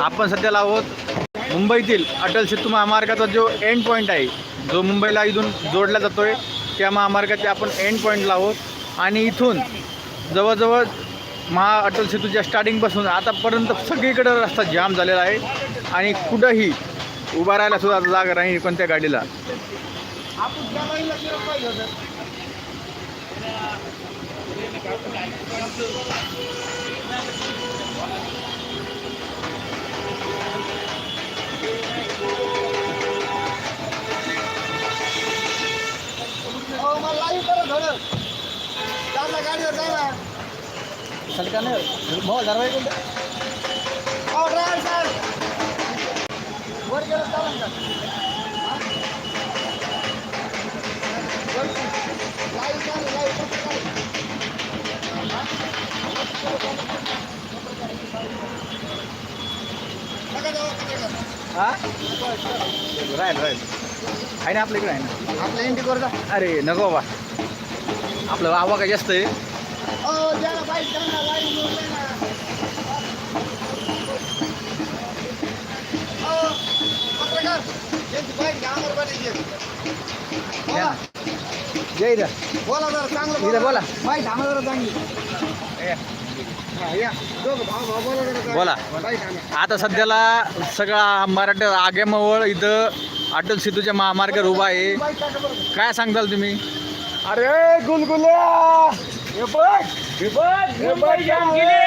आपण सध्याला आहोत मुंबईतील अटल सेतू महामार्गाचा जो एंड पॉईंट आहे जो मुंबईला इथून जोडला जातोय त्या महामार्गाच्या आपण एंड पॉईंटला आहोत. आणि इथून जवळजवळ महा अटल सेतूच्या स्टार्टिंगपासून आतापर्यंत सगळीकडं रस्ता जाम झालेला आहे. आणि कुठंही उभा राहायला सुद्धा जागा नाही कोणत्या गाडीला. हा? राहील राहील. आहे ना आपल्या इकडे आहे ना? आपल्या इंडिकोर जा अरे नको बाबा. आपलं आवा काय जास्त आहे? द्या बोला. बोला जरा चांगलं इथं बोला. जरा चांगली आता सध्याला सगळा मराठा आगेमवळ इथं अटल सेतूच्या महामार्गावर उभा आहे. काय सांगताल तुम्ही? अरे गुलगुल्या! हे बघ हे बघ मुंबई जाम केली.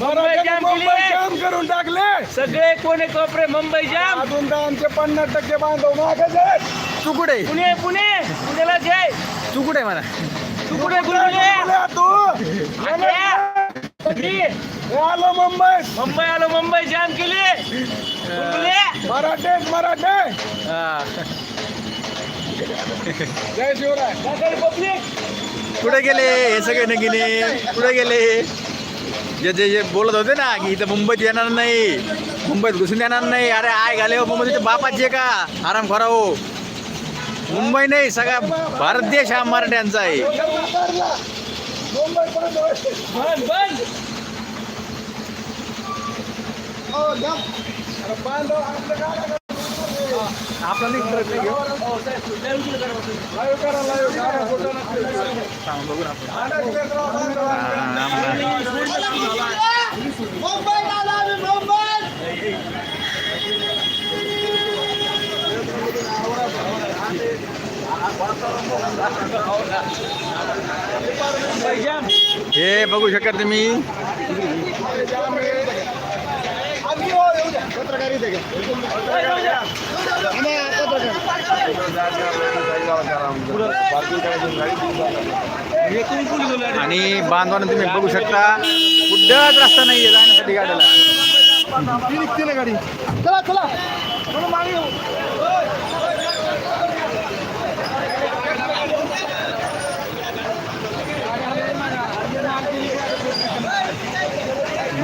मुंबई जाम मुंबई केली. जाम करून टाकले. सगळे कोणे कोपरे मुंबई जाम. अजून तर आमचे पन्नास टक्के बांधव मागे जात तू कुठे? पुणे पुणे. पुण्याला जय. तू कुठे म्हणा तू कुठे गुलगुले तू हे आलो मुंबई. मुंबई आलो मुंबई जाम केली. गुलगुले मराठे मराठे. हा. जय शिवराय. पब्लिक कुठे गेले? हे सगळे न गेले कुठे गेले? जे जे जे बोलत होते ना की इथं मुंबईत येणार नाही. मुंबईत घुसून येणार नाही. अरे आय घाले हो मुंबईचे बापाचे का? आराम खरा हो. मुंबई नाही सगळा भारत देश हा मराठ्यांचा आहे. मुंबई आपल्याला इकडे घेऊ हे? बघू शकत तुम्ही. पत्रकारिता आणि बांधवानं तुम्ही बघू शकता कुठंच रस्ता नाही आहे जाण्यासाठी गाडीला गाडी. चला चला.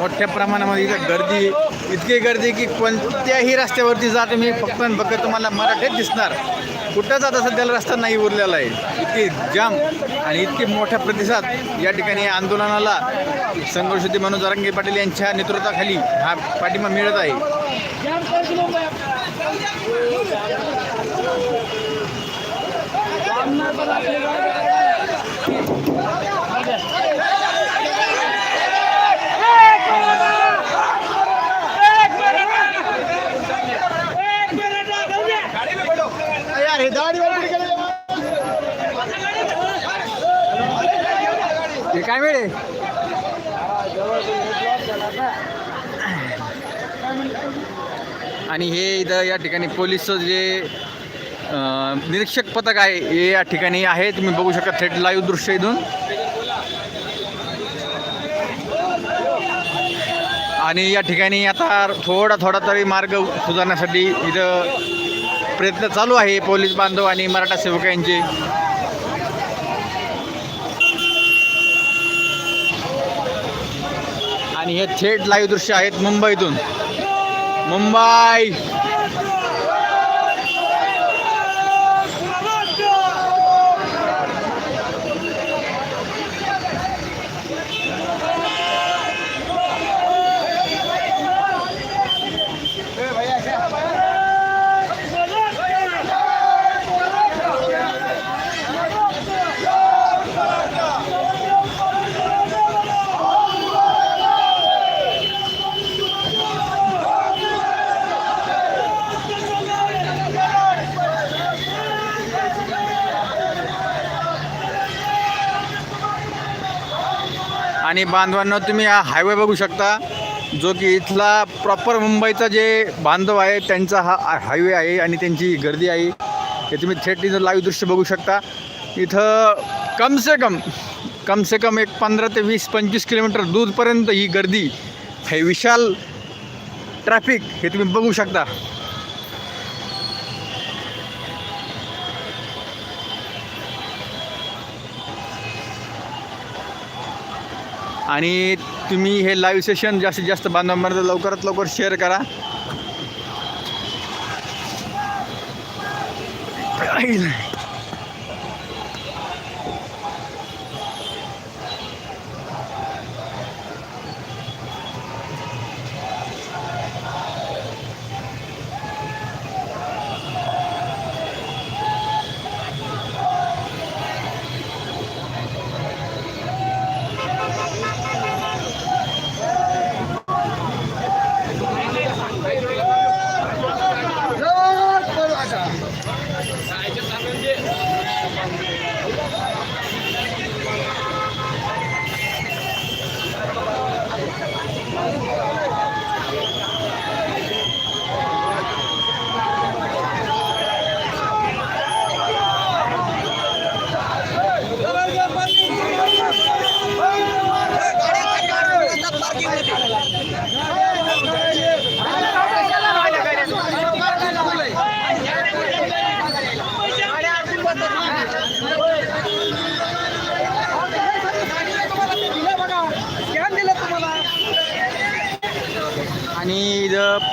मोठ्या प्रमाणामध्ये इथं गर्दी इतकी गर्दी की कोणत्याही रस्त्यावरती जा तुम्ही फक्त फक्त तुम्हाला मराठीत दिसणार. कुठं जात असं सध्याला रस्ता नाही उरलेला आहे. इतकी जाम आणि इतकी मोठ्या प्रतिसाद या ठिकाणी आंदोलनाला संघर्षती मनोज अरंगे पाटील यांच्या नेतृत्वाखाली हा पाठिंबा मिळत आहे यार हे दाढीवर कुठे गेले हे काय मिळे आणि हे इथं या ठिकाणी पोलीसचं जे निरीक्षक पथक आहे हे या ठिकाणी आहे. तुम्ही बघू शकता थेट लाईव्ह दृश्य इथून. आणि या ठिकाणी आता थोडा थोडा तरी मार्ग सुधारण्यासाठी इथं प्रयत्न चालू आहे पोलीस बांधव आणि मराठा सेवकांचे आणि हे थेट लाईव्ह दृश्य आहेत मुंबईतून. मुंबई! आणि बांधवांना तुम्ही हा हायवे बघू शकता जो की इथला प्रॉपर मुंबईचा जे बांधव आहे त्यांचा हा हायवे आहे आणि त्यांची गर्दी आहे. हे तुम्ही थेट तिथं लाईव्ह दृश्य बघू शकता. इथं कम से कम कम से कम एक पंधरा ते वीस पंचवीस किलोमीटर दूरपर्यंत ही गर्दी हे विशाल ट्रॅफिक हे तुम्ही बघू शकता. आणि तुम्ही हे लाईव्ह सेशन जास्तीत जास्त बांधवांपर्यंत लवकरात लवकर शेअर करा. काही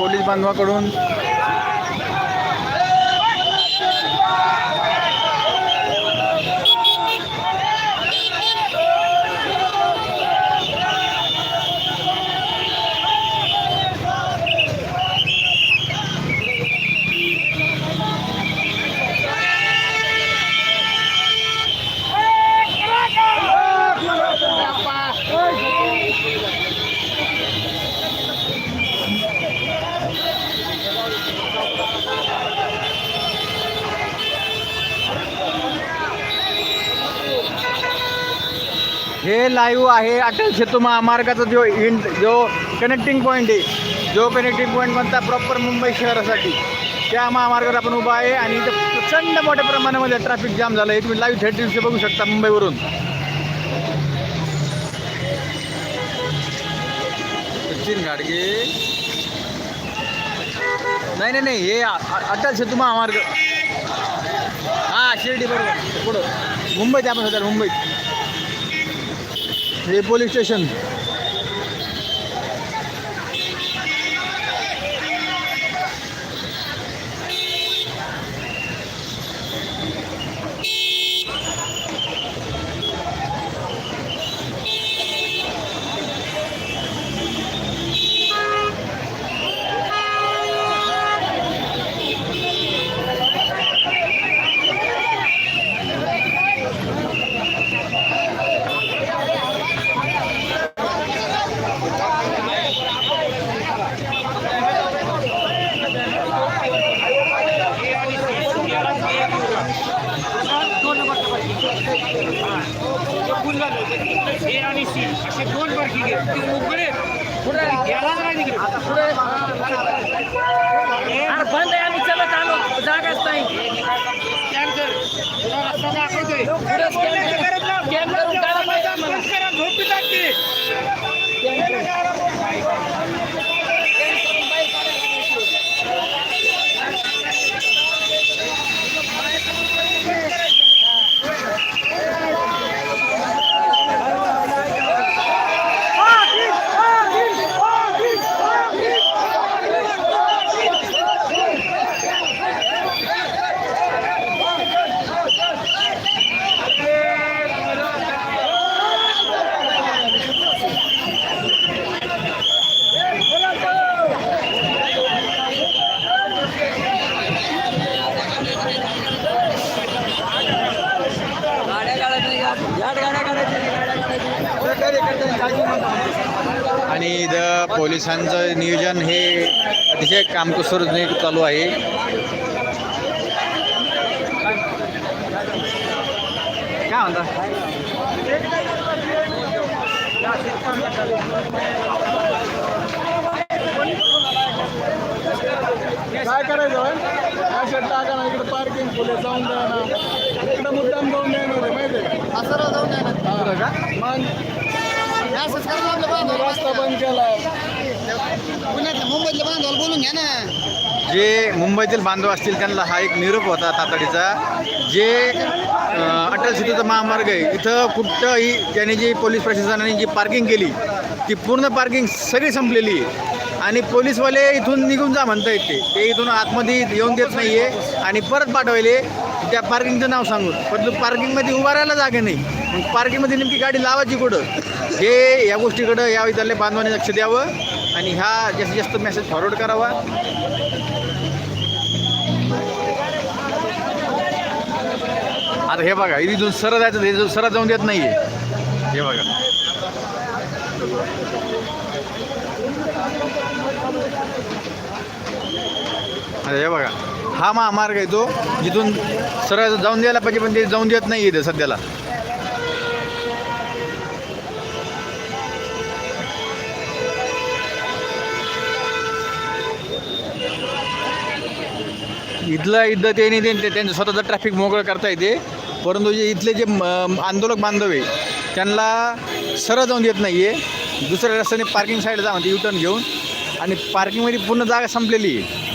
पोलीस बांधवाकडून लाईव्ह आहे. अटल सेतू महामार्गाचा जो इन जो कनेक्टिंग पॉईंट आहे जो कनेक्टिंग पॉईंट म्हणता प्रॉपर मुंबई शहरासाठी त्या महामार्गावर आपण उभा आहे आणि इथं प्रचंड मोठ्या प्रमाणामध्ये ट्रॅफिक जाम झालं आहे तुम्ही लाईव्ह थेट दिवशी बघू शकता मुंबईवरून. सचिन गाडगे. नाही नाही नाही हे अटल सेतू महामार्ग. हां शिर्डी बरोबर. पुढं. मुंबईत आपण सध्या मुंबईत. हे पोलीस स्टेशन हे आणि सी असे दोन पार्किंग आहेत उघडे पुढे गेला नाही तिकडे अरे बंद आहे आम्ही चलत आलो जागाच नाही. स्कॅन करून काढा पाहिजे आम्हाला. झोपी टाकते आणि इथं पोलिसांचं नियोजन हे अतिशय कामकुसरने चालू आहे. काय म्हणता? काय करायचं टाका ना इकडे पार्किंग फुले जाऊन द्या ना. इकडे मुद्दाम जाऊन द्या ना रे, माहिती आहे? असं जाऊन द्या ना. मग असंच करा ना आपल्या बांधवाला. रस्ता बंद केला. पुण्यातल्या मुंबईतल्या बांधवाला बोलून घ्या ना. जे मुंबईतील बांधव असतील त्यांना हा एक निरोप होता तातडीचा. जे अं, अटल सेतूचा महामार्ग आहे इथं कुठंही त्याने जी पोलीस प्रशासनाने जी पार्किंग केली ती पूर्ण पार्किंग सगळी संपलेली आहे. आणि पोलीसवाले इथून निघून जा म्हणता येते ते इथून आतमध्ये येऊन देत नाही आहे आणि परत पाठवायले. त्या पार्किंगचं नाव सांगून परंतु पार्किंगमध्ये उभा राहायला जागा नाही. मग पार्किंगमध्ये नेमकी गाडी लावायची कुठं? हे या गोष्टीकडं या विद्यालय बांधवाने लक्ष द्यावं आणि ह्या जास्तीत जास्त मेसेज फॉरवर्ड करावा. आता हे बघा इथून सरळ जायचं हे सरळ जाऊन देत नाही आहे हे बघा. अरे हे बघा. हा महामार्ग आहे तो जिथून सरळ जाऊन द्यायला पाहिजे पण ते जाऊन देत नाही इथे सध्याला. इथलं इथं ते नाही ते त्यांचं स्वतःचं ट्रॅफिक मोकळं करता येते. परंतु जे इथले जे आंदोलक बांधव आहे त्यांना सरळ जाऊन देत नाही आहे दुसऱ्या रस्त्याने पार्किंग साईडला जा म्हणते युटर्न घेऊन. आणि पार्किंगमध्ये पूर्ण जागा संपलेली आहे.